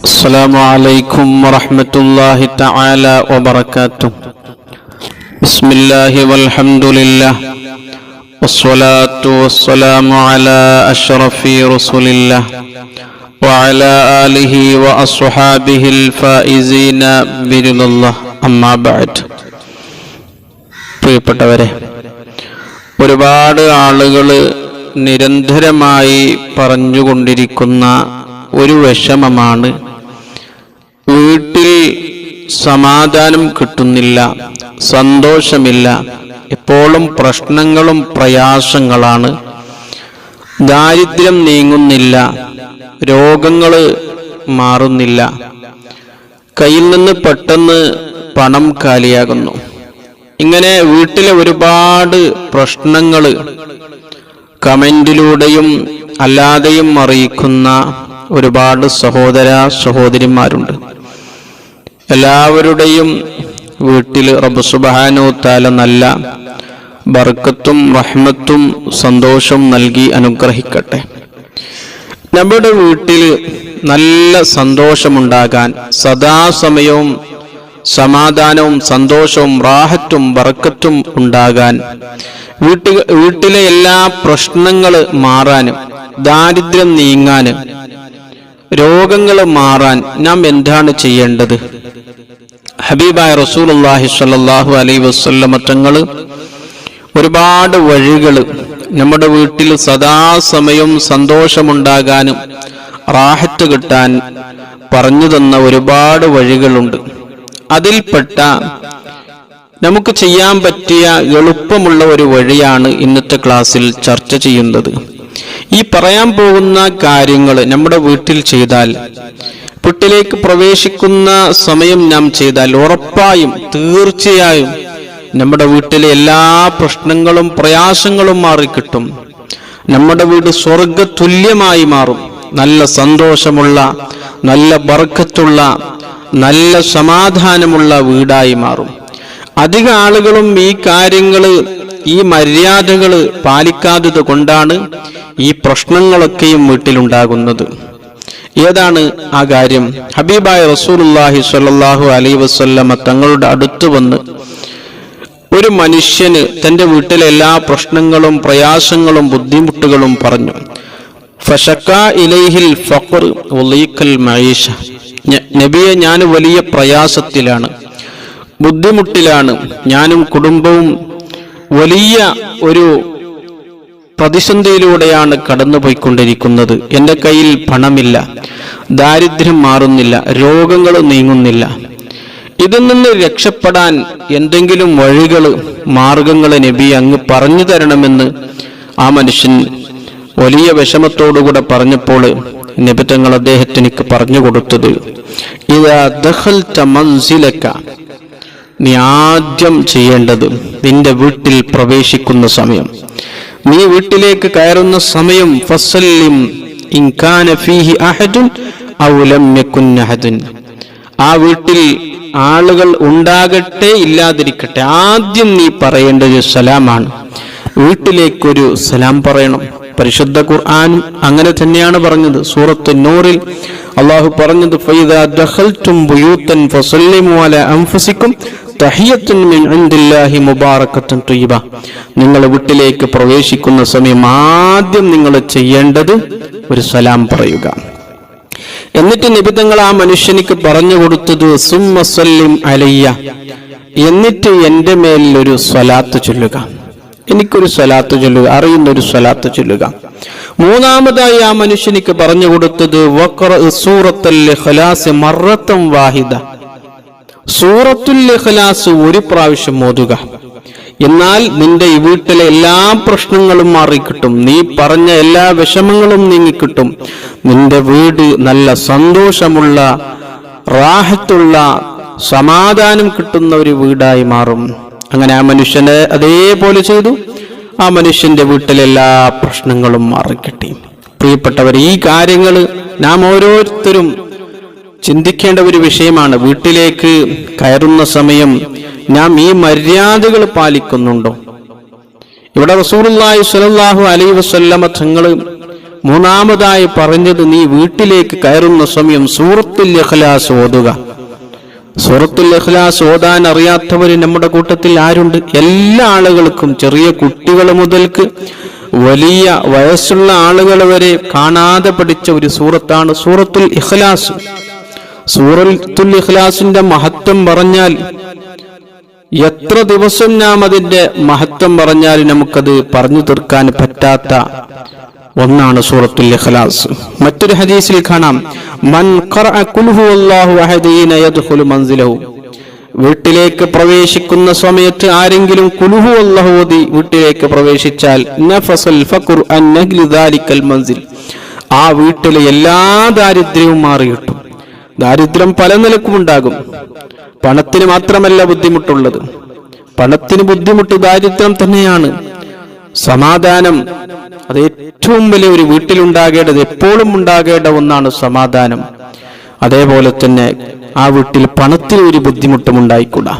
السلام عليكم ورحمة الله تعالى وبركاته بسم الله والحمد لله والصلاة والسلام على أشرف رسول الله وعلى آله وأصحابه الفائزين برضا الله أما بعد പ്രിയപ്പെട്ടവരെ ഒരുപാട് ആളുകൾ നിരന്തരമായി പറഞ്ഞുകൊണ്ടിരിക്കുന്ന ഒരു വിഷമമാണ് വീട്ടിൽ സമാധാനം കിട്ടുന്നില്ല സന്തോഷമില്ല. എപ്പോഴും പ്രശ്നങ്ങളും പ്രയാസങ്ങളാണ്. ദാരിദ്ര്യം നീങ്ങുന്നില്ല രോഗങ്ങൾ മാറുന്നില്ല. കയ്യിൽ നിന്ന് പെട്ടെന്ന് പണം കാലിയാകുന്നു. ഇങ്ങനെ വീട്ടിലെ ഒരുപാട് പ്രശ്നങ്ങൾ കമന്റിലൂടെയും അല്ലാതെയും അറിയിക്കുന്ന ഒരുപാട് സഹോദര സഹോദരിമാരുണ്ട്. എല്ലാവരുടെയും വീട്ടിൽ റബ്ബ് സുബ്ഹാനഹു താല നല്ല ബർക്കത്തും റഹ്മത്തും സന്തോഷം നൽകി അനുഗ്രഹിക്കട്ടെ. നമ്മുടെ വീട്ടിൽ നല്ല സന്തോഷമുണ്ടാകാൻ സദാസമയവും സമാധാനവും സന്തോഷവും റാഹത്തും ബർക്കത്തും ഉണ്ടാകാൻ വീട്ടിൽ വീട്ടിലെ എല്ലാ പ്രശ്നങ്ങൾ മാറാനും ദാരിദ്ര്യം നീങ്ങാനും രോഗങ്ങൾ മാറാൻ നാം എന്താണ് ചെയ്യേണ്ടത്? ഹബീബായ റസൂലുള്ളാഹി സ്വല്ലല്ലാഹു അലൈ വസ്ല്ല തങ്ങൾ ഒരുപാട് വഴികൾ നമ്മുടെ വീട്ടിൽ സദാസമയം സന്തോഷമുണ്ടാകാനും റാഹത്ത് കിട്ടാൻ പറഞ്ഞു തന്ന ഒരുപാട് വഴികളുണ്ട്. അതിൽപ്പെട്ട നമുക്ക് ചെയ്യാൻ പറ്റിയ എളുപ്പമുള്ള ഒരു വഴിയാണ് ഇന്നത്തെ ക്ലാസ്സിൽ ചർച്ച ചെയ്യുന്നത്. ഈ പറയാൻ പോകുന്ന കാര്യങ്ങൾ നമ്മുടെ വീട്ടിൽ ചെയ്താൽ വീട്ടിലേക്ക് പ്രവേശിക്കുന്ന സമയം നാം ചെയ്താൽ ഉറപ്പായും തീർച്ചയായും നമ്മുടെ വീട്ടിലെ എല്ലാ പ്രശ്നങ്ങളും പ്രയാസങ്ങളും മാറിക്കിട്ടും. നമ്മുടെ വീട് സ്വർഗ തുല്യമായി മാറും. നല്ല സന്തോഷമുള്ള നല്ല ബർക്കത്തുള്ള നല്ല സമാധാനമുള്ള വീടായി മാറും. അധിക ആളുകളും ഈ കാര്യങ്ങൾ ഈ മര്യാദകൾ പാലിക്കാത്തത് കൊണ്ടാണ് ഈ പ്രശ്നങ്ങളൊക്കെയും വീട്ടിലുണ്ടാകുന്നത്. ഏതാണ് ആ കാര്യം? ഹബീബായ റസൂലുല്ലാഹി സ്വല്ലല്ലാഹു അലൈ വസല്ലമ തങ്ങളുടെ അടുത്ത് വന്ന് ഒരു മനുഷ്യന് തന്റെ വീട്ടിലെ എല്ലാ പ്രശ്നങ്ങളും പ്രയാസങ്ങളും ബുദ്ധിമുട്ടുകളും പറഞ്ഞു. ഇലൈഹിൽ നബിയെ ഞാൻ വലിയ പ്രയാസത്തിലാണ് ബുദ്ധിമുട്ടിലാണ്. ഞാനും കുടുംബവും വലിയ ഒരു പ്രതിസന്ധിയിലൂടെയാണ് കടന്നുപോയിക്കൊണ്ടിരിക്കുന്നത്. എന്റെ കയ്യിൽ പണമില്ല. ദാരിദ്ര്യം മാറുന്നില്ല. രോഗങ്ങൾ നീങ്ങുന്നില്ല. ഇതിൽ നിന്ന് രക്ഷപ്പെടാൻ എന്തെങ്കിലും വഴികൾ മാർഗങ്ങൾ നബി അങ്ങ് പറഞ്ഞു തരണമെന്ന് ആ മനുഷ്യൻ വലിയ വിഷമത്തോടുകൂടെ പറഞ്ഞപ്പോൾ നിബിത്തങ്ങൾ അദ്ദേഹത്തിനിക്ക് പറഞ്ഞു കൊടുത്തത് നീ ആദ്യം ചെയ്യേണ്ടത് നിന്റെ വീട്ടിൽ പ്രവേശിക്കുന്ന സമയം. നീ വീട്ടിലേക്ക് കയറുന്ന സമയം ഫസല്ലിം ഇൻ കാന ഫീഹി അഹദുൻ അഹദുൻ. ആ വീട്ടിൽ ആളുകൾ ഉണ്ടാകട്ടെ ഇല്ലാതിരിക്കട്ടെ ആദ്യം നീ പറയേണ്ടത് സലാമാണ്. വീട്ടിലേക്കൊരു സലാം പറയണം. പരിശുദ്ധ ഖുർആാനും അങ്ങനെ തന്നെയാണ് പറഞ്ഞത്. സൂറത്ത് നൂറിൽ അള്ളാഹു പറഞ്ഞത് ഫൈദാ ദഖൽതും ബുയൂത്തൻ ഫസല്ലിമു അലാ അൻഫുസിക്കും നിങ്ങൾ വീട്ടിലേക്ക് പ്രവേശിക്കുന്ന സമയം ആദ്യം നിങ്ങൾ ചെയ്യേണ്ടത് ഒരു സലാം പറയുക. എന്നിട്ട് നിബിധങ്ങൾ ആ മനുഷ്യനിക്ക് പറഞ്ഞു കൊടുത്തത് സുമ്മസല്ലിം അലയ്യ. എന്നിട്ട് എന്റെ മേലിൽ ഒരു സ്വലാത്ത് ചൊല്ലുക. എനിക്കൊരു സ്വലാത്ത് ചൊല്ലുക അറിയുന്ന ഒരു സ്വലാത്ത് ചൊല്ലുക. മൂന്നാമതായി ആ മനുഷ്യനിക്ക് പറഞ്ഞു കൊടുത്തത് സൂറത്തുൽ വാഹിദ. സൂറത്തുൽ ഇഖ്ലാസ് ഒരു പ്രാവശ്യം ഓതുക. എന്നാൽ നിന്റെ ഈ വീട്ടിലെ എല്ലാ പ്രശ്നങ്ങളും മാറിക്കിട്ടും. നീ പറഞ്ഞ എല്ലാ വിഷമങ്ങളും നീങ്ങിക്കിട്ടും. നിന്റെ വീട് നല്ല സന്തോഷമുള്ള റാഹത്തുള്ള സമാധാനം കിട്ടുന്ന ഒരു വീടായി മാറും. അങ്ങനെ ആ മനുഷ്യനെ അതേപോലെ ചെയ്തു. ആ മനുഷ്യന്റെ വീട്ടിലെ എല്ലാ പ്രശ്നങ്ങളും മാറിക്കിട്ടി. പ്രിയപ്പെട്ടവർ ഈ കാര്യങ്ങൾ നാം ഓരോരുത്തരും ചിന്തിക്കേണ്ട ഒരു വിഷയമാണ് വീട്ടിലേക്ക് കയറുന്ന സമയം. നാം ഈ മര്യാദകൾ പാലിക്കുന്നുണ്ടോ? ഇവിടെ റസൂലുള്ളാഹി സ്വല്ലല്ലാഹു അലൈ വസല്ലമ തങ്ങൾ മൂന്നാമതായി പറഞ്ഞത് നീ വീട്ടിലേക്ക് കയറുന്ന സമയം സൂറത്തുൽ ഇഖ്ലാസ് ഓതുക. സൂറത്തുൽ ഇഖ്ലാസ് ഓതാൻ അറിയാത്തവർ നമ്മുടെ കൂട്ടത്തിൽ ആരുണ്ട്? എല്ലാ ആളുകൾക്കും ചെറിയ കുട്ടികൾ മുതൽക്ക് വലിയ വയസ്സുള്ള ആളുകൾ വരെ കാണാതെ പഠിച്ച ഒരു സൂറത്താണ് സൂറത്തുൽ ഇഖ്ലാസ്. സൂറത്തുൽ ഇഖ്ലാസിന്റെ മഹത്വം പറഞ്ഞാൽ എത്ര ദിവസം നാം അതിന്റെ മഹത്വം പറഞ്ഞാൽ നമുക്കത് പറഞ്ഞു തീർക്കാൻ പറ്റാത്ത ഒന്നാണ് സൂറത്തുൽ ഇഖ്ലാസ്. മറ്റൊരു ഹദീസിൽ കാണാം മൻ വീട്ടിലേക്ക് പ്രവേശിക്കുന്ന സമയത്ത് ആരെങ്കിലും കുലുഹു അല്ലാഹു വീട്ടിലേക്ക് പ്രവേശിച്ചാൽ ആ വീട്ടിലെ എല്ലാ ദാരിദ്ര്യവും മാറി കിട്ടും ദാരിദ്ര്യം പല നിലക്കും ഉണ്ടാകും. പണത്തിന് മാത്രമല്ല ബുദ്ധിമുട്ടുള്ളത്. പണത്തിന് ബുദ്ധിമുട്ട് ദാരിദ്ര്യം തന്നെയാണ്. സമാധാനം അത് ഏറ്റവും വലിയ ഒരു വീട്ടിലുണ്ടാകേണ്ടത് എപ്പോഴും ഉണ്ടാകേണ്ട ഒന്നാണ് സമാധാനം. അതേപോലെ തന്നെ ആ വീട്ടിൽ പണത്തിന് ഒരു ബുദ്ധിമുട്ടും ഉണ്ടായിക്കൂടാ.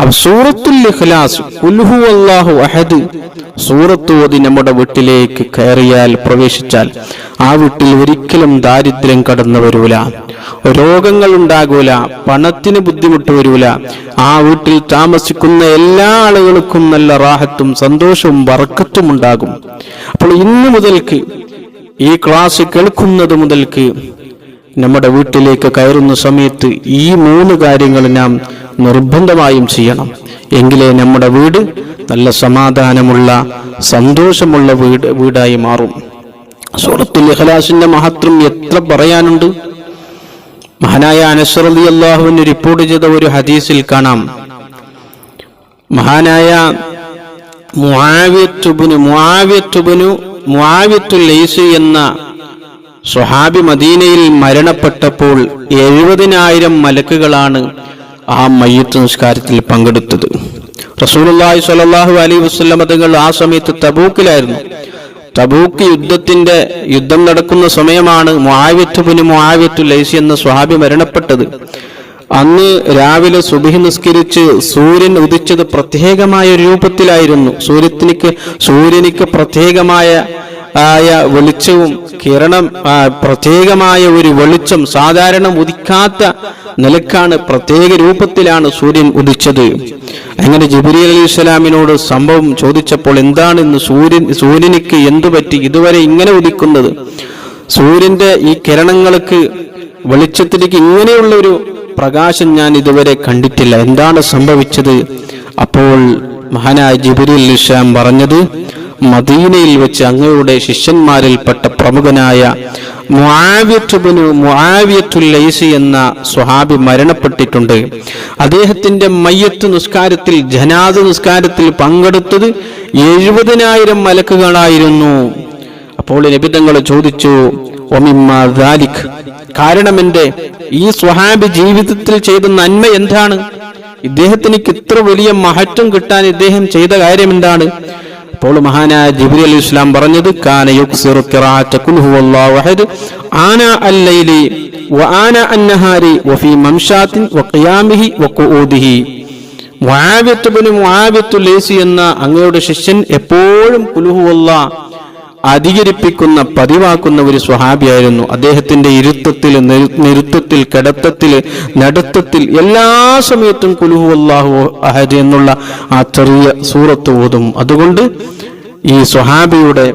അപ്പൊ സൂറത്തുൽ ഇഖ്ലാസ് ഉൽഹു അല്ലാഹു അഹദ് സൂറത്ത് ഓതി നമ്മുടെ വീട്ടിലേക്ക് കയറിയാൽ പ്രവേശിച്ചാൽ ആ വീട്ടിൽ ഒരിക്കലും ദാരിദ്ര്യം കടന്നു വരൂല രോഗങ്ങൾ ഉണ്ടാകൂല പണത്തിന് ബുദ്ധിമുട്ട് വരൂല. ആ വീട്ടിൽ താമസിക്കുന്ന എല്ലാ ആളുകൾക്കും നല്ല റാഹത്തും സന്തോഷവും വറക്കത്തും ഉണ്ടാകും. അപ്പോൾ ഇന്നു മുതൽക്ക് ഈ ക്ലാസ് കേൾക്കുന്നത് മുതൽക്ക് നമ്മുടെ വീട്ടിലേക്ക് കയറുന്ന സമയത്ത് ഈ മൂന്ന് കാര്യങ്ങൾ നാം നിർബന്ധമായും ചെയ്യണം. എങ്കിലേ നമ്മുടെ വീട് നല്ല സമാധാനമുള്ള സന്തോഷമുള്ള വീട് വീടായി മാറും. സൂറത്തുൽ ഇഖ്ലാസിന്റെ മഹത്വം എത്ര പറയാനുണ്ട്? മഹാനായ അനസ്രലി അള്ളാഹുവിന് റിപ്പോർട്ട് ചെയ്ത ഒരു ഹദീസിൽ കാണാം. മഹാനായ മുആവിയത്തുബിന് മുആവിയത്തുബിനു മുആവിയത്തുൽ എന്ന സ്വഹാബി മദീനയിൽ മരണപ്പെട്ടപ്പോൾ എഴുപതിനായിരം മലക്കുകളാണ് ആ മയ്യത്ത് നിസ്കാരത്തിൽ പങ്കെടുത്തത്. റസൂലുള്ളാഹി സ്വല്ലല്ലാഹു അലൈഹി വസല്ലം തങ്ങൾ ആ സമയത്ത് തബൂക്കിലായിരുന്നു. തബൂക്ക് യുദ്ധത്തിന്റെ യുദ്ധം നടക്കുന്ന സമയമാണ് മുആവിയത്തു ലൈസി എന്ന സ്വഹാബി മരണപ്പെട്ടത്. അന്ന് രാവിലെ സുബഹി നിസ്കരിച്ച് സൂര്യൻ ഉദിച്ചത് പ്രത്യേകമായ രൂപത്തിലായിരുന്നു. സൂര്യത്തിനിക്ക് സൂര്യനിക്ക് പ്രത്യേകമായ ആയ വെളിച്ചവും കിരണം പ്രത്യേകമായ ഒരു വെളിച്ചം സാധാരണ ഉദിക്കാത്ത നിലക്കാണ് പ്രത്യേക രൂപത്തിലാണ് സൂര്യൻ ഉദിച്ചത്. അങ്ങനെ ജിബിരി അലി ഇസ്ലാമിനോട് സംഭവം ചോദിച്ചപ്പോൾ എന്താണ് ഇന്ന് സൂര്യൻ സൂര്യനിക്ക് എന്തു പറ്റി? ഇതുവരെ ഇങ്ങനെ ഉദിക്കുന്നത്. സൂര്യന്റെ ഈ കിരണങ്ങൾക്ക് വെളിച്ചത്തിലേക്ക് ഇങ്ങനെയുള്ള ഒരു പ്രകാശം ഞാൻ ഇതുവരെ കണ്ടിട്ടില്ല. എന്താണ് സംഭവിച്ചത്? അപ്പോൾ മഹാനായ ജിബിരി അലി ഇസ്ലാം പറഞ്ഞത് മദീനയിൽ വെച്ച് അങ്ങയുടെ ശിഷ്യന്മാരിൽപ്പെട്ട പ്രമുഖനായ മുആവിയത്തുബിനു മുആവിയത്തുൽ ലൈസി എന്ന സ്വഹാബി മരണപ്പെട്ടിട്ടുണ്ട്. അദ്ദേഹത്തിന്റെ മയ്യത്ത് നിസ്കാരത്തിൽ ജനാദ നിസ്കാരത്തിൽ പങ്കെടുത്തത് എഴുപതിനായിരം മലക്കുകളായിരുന്നു. അപ്പോൾ നിബിധങ്ങൾ ചോദിച്ചു ഒമിമാലിഖ് കാരണം എന്റെ ഈ സ്വഹാബി ജീവിതത്തിൽ ചെയ്ത നന്മ എന്താണ്? ഇദ്ദേഹത്തിന് ഇത്ര വലിയ മഹത്വം കിട്ടാൻ ഇദ്ദേഹം ചെയ്ത കാര്യം എന്താണ്? അപ്പോൾ മഹാനായ ജിബിരി അലി ഇസ്ലാം പറഞ്ഞത് കാന എന്ന അങ്ങയുടെ ശിഷ്യൻ എപ്പോഴും ഖുൽ ഹുവല്ലാഹ് അധികരിപ്പിക്കുന്ന പതിവാക്കുന്ന ഒരു സ്വഹാബിയായിരുന്നു. അദ്ദേഹത്തിന്റെ ഇരുത്തത്തിൽ നിരുത്തത്തിൽ കിടത്തത്തിൽ നടത്തത്തിൽ എല്ലാ സമയത്തും കുലുഹു അള്ളാഹു അഹദ് എന്നുള്ള ആ ചെറിയ സൂറത്ത് ഓതും. അതുകൊണ്ട് ഈ സ്വഹാബിയുടെ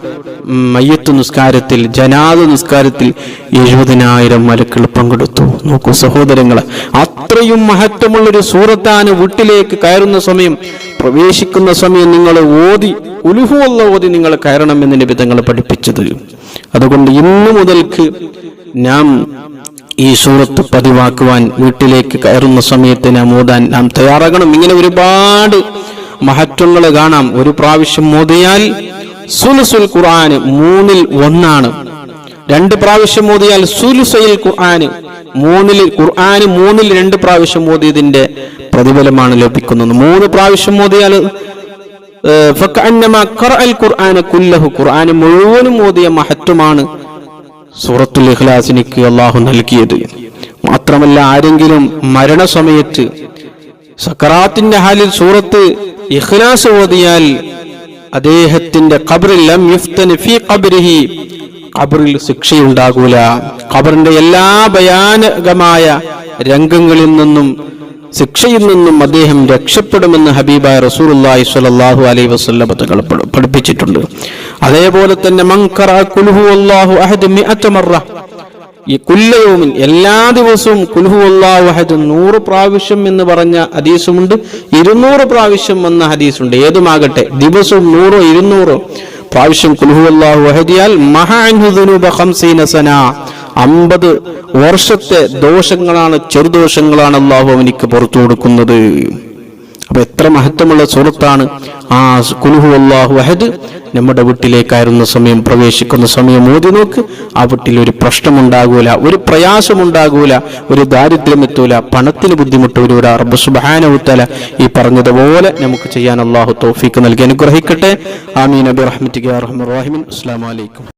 മയ്യത്ത് നിസ്കാരത്തിൽ ജനാദ നിസ്കാരത്തിൽ എഴുപതിനായിരം മലക്കൾ പങ്കെടുത്തു. നോക്കൂ സഹോദരങ്ങളെ അത്രയും മഹത്വമുള്ളൊരു സൂറത്താണ് വീട്ടിലേക്ക് കയറുന്ന സമയം പ്രവേശിക്കുന്ന സമയം നിങ്ങൾ ഓതി ഉലുഹുവല്ല ഓതി നിങ്ങൾ കയറണം കയറണമെന്ന് നിബിധങ്ങൾ പഠിപ്പിച്ചത്. അതുകൊണ്ട് ഇന്നു മുതൽക്ക് നാം ഈ സൂറത്ത് പതിവാക്കുവാൻ വീട്ടിലേക്ക് കയറുന്ന സമയത്ത് നാം ഓതാൻ നാം തയ്യാറാകണം. ഇങ്ങനെ ഒരുപാട് മഹത്വങ്ങൾ കാണാം. ഒരു പ്രാവശ്യം മോദിയാൽ സുലുസുൽ ഖുർആന് മൂന്നിൽ ഒന്നാണ്. രണ്ട് പ്രാവശ്യം മോദിയാൽ സുലുസയിൽ ഖുർആന് മൂന്നിൽ ഖുർആന് മൂന്നിൽ രണ്ട് പ്രാവശ്യം മോദിയതിന്റെ പ്രതിഫലമാണ് ലഭിക്കുന്നത്. മൂന്ന് പ്രാവശ്യം മോദിയാൽ മുഴുവനും ഓതിയ മഹത്വമാണ്. സൂറത്തുൽ ഇഖ്ലാസിനിക്ക് അള്ളാഹു നൽകിയത്. മാത്രമല്ല ആരെങ്കിലും മരണസമയത്ത് സക്കറാത്തിന്റെ ഹാലിൽ സൂറത്ത് ഇഖ്ലാസ് ഓതിയാൽ അദ്ദേഹത്തിന്റെ ഖബറിൽ ഫീ ഖബരിഹി ഖബറിൽ ശിക്ഷയുണ്ടാകൂല. ഖബറിന്റെ എല്ലാ ഭയാനകമായ രംഗങ്ങളിൽ നിന്നും ശിക്ഷയിൽ നിന്നും അദ്ദേഹം രക്ഷപ്പെടുമെന്ന് ഹബീബ റസൂലുള്ളാഹി സ്വല്ലല്ലാഹു അലൈഹി വസല്ലം പഠിപ്പിച്ചിട്ടുണ്ട്. അതേപോലെ തന്നെ മങ്കറ കുൽഹു അല്ലാഹു അഹദ് മിഅത ഈ കുല്ലയോമിൻ എല്ലാ ദിവസവും കുൽഹു അള്ളാഹുഹദ് നൂറ് പ്രാവശ്യം എന്ന് പറഞ്ഞ ഹദീസുമുണ്ട്. ഇരുന്നൂറ് പ്രാവശ്യം വന്ന ഹദീസുണ്ട്. ഏതുമാകട്ടെ? ദിവസവും നൂറോ ഇരുന്നൂറോ പ്രാവശ്യം കുൽഹു അള്ളാഹു വഹദിയാൽ മഹാൻഹു ദുനൂബ ഖംസീന സന. അമ്പത് വർഷത്തെ ദോഷങ്ങളാണ് ചെറുദോഷങ്ങളാണ് അള്ളാഹു അവനിക്ക് പുറത്തു കൊടുക്കുന്നത്. അപ്പൊ എത്ര മഹത്വമുള്ള സുഹൃത്താണ് ആ കുലുഹു അള്ളാഹു അഹദ്. നമ്മുടെ വീട്ടിലേക്കായിരുന്ന സമയം പ്രവേശിക്കുന്ന സമയം ഓതി നോക്ക്. ആ വീട്ടിൽ ഒരു പ്രശ്നമുണ്ടാകൂല ഒരു പ്രയാസമുണ്ടാകൂല ഒരു ദാരിദ്ര്യം എത്തൂല പണത്തിന് ബുദ്ധിമുട്ട് വരൂല. റബ്ബ് സുബാനവുത്തല ഈ പറഞ്ഞതുപോലെ നമുക്ക് ചെയ്യാൻ അള്ളാഹു തോഫീക്ക് നൽകി അനുഗ്രഹിക്കട്ടെ. ആമീൻ. അബി റഹ്മത്തിക്ക് അസ്സാം വലൈക്കും